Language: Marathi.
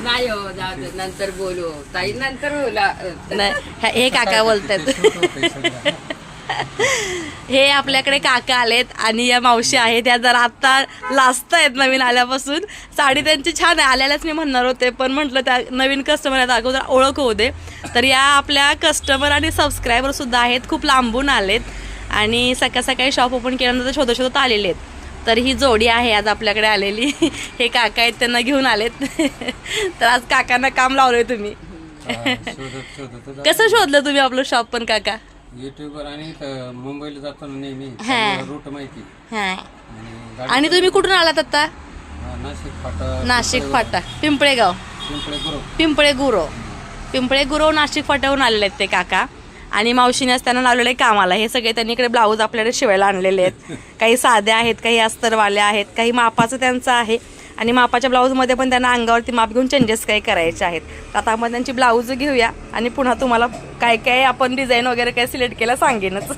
नाही हो जाऊ दे नंतर बोलू. ताई नंतर बोला. नाही हे- हे काका बोलतात. हे आपल्याकडे काका आलेत आणि या मावशी आहेत. या जरा आत्ता लास्ट आहेत नवीन आल्यापासून. साडी त्यांची छान आहे. आल्यालाच मी म्हणणार होते पण म्हटलं त्या नवीन कस्टमर आहेत अगोदर ओळख होऊ दे. तर या आपल्या कस्टमर आणि सबस्क्रायबर सुद्धा आहेत खूप लांबून आलेत. आणि सकाळ सकाळी शॉप ओपन केल्यानंतर शोधत शोधत आलेले आहेत. तर ही जोडी आहे आज आपल्याकडे आलेली. हे काका आहेत त्यांना घेऊन आलेत. तर आज काकांना काम लावलंय तुम्ही. कसं शोधलं तुम्ही आपलं शॉप पण काका? युट्यूबवर आणि मुंबईला जाताना नेहमी. हा. रूट माहिती. हां. आणि तुम्ही कुठून आलात आता? नाशिक फाटा नाशिक फाटा पिंपळेगाव. पिंपळे गुरु पिंपळे गुरव पिंपळे गुरव नाशिक फाट्यावरून आलेले आहेत ते काका. आणि मावशीने असताना लावलेले कामाला. हे सगळे त्यांनी इकडे ब्लाऊज आपल्याकडे शिवायला आणलेले आहेत. काही साध्या आहेत काही अस्तरवाल्या आहेत काही मापाचं त्यांचं आहे. आणि मापाच्या ब्लाऊजमध्ये पण त्यांना अंगावरती माप घेऊन चेंजेस काही करायचे आहेत. तर आता आपण त्यांची ब्लाऊज घेऊया आणि पुन्हा तुम्हाला काय काय आपण डिझाईन वगैरे काय सिलेक्ट केलं सांगेनच.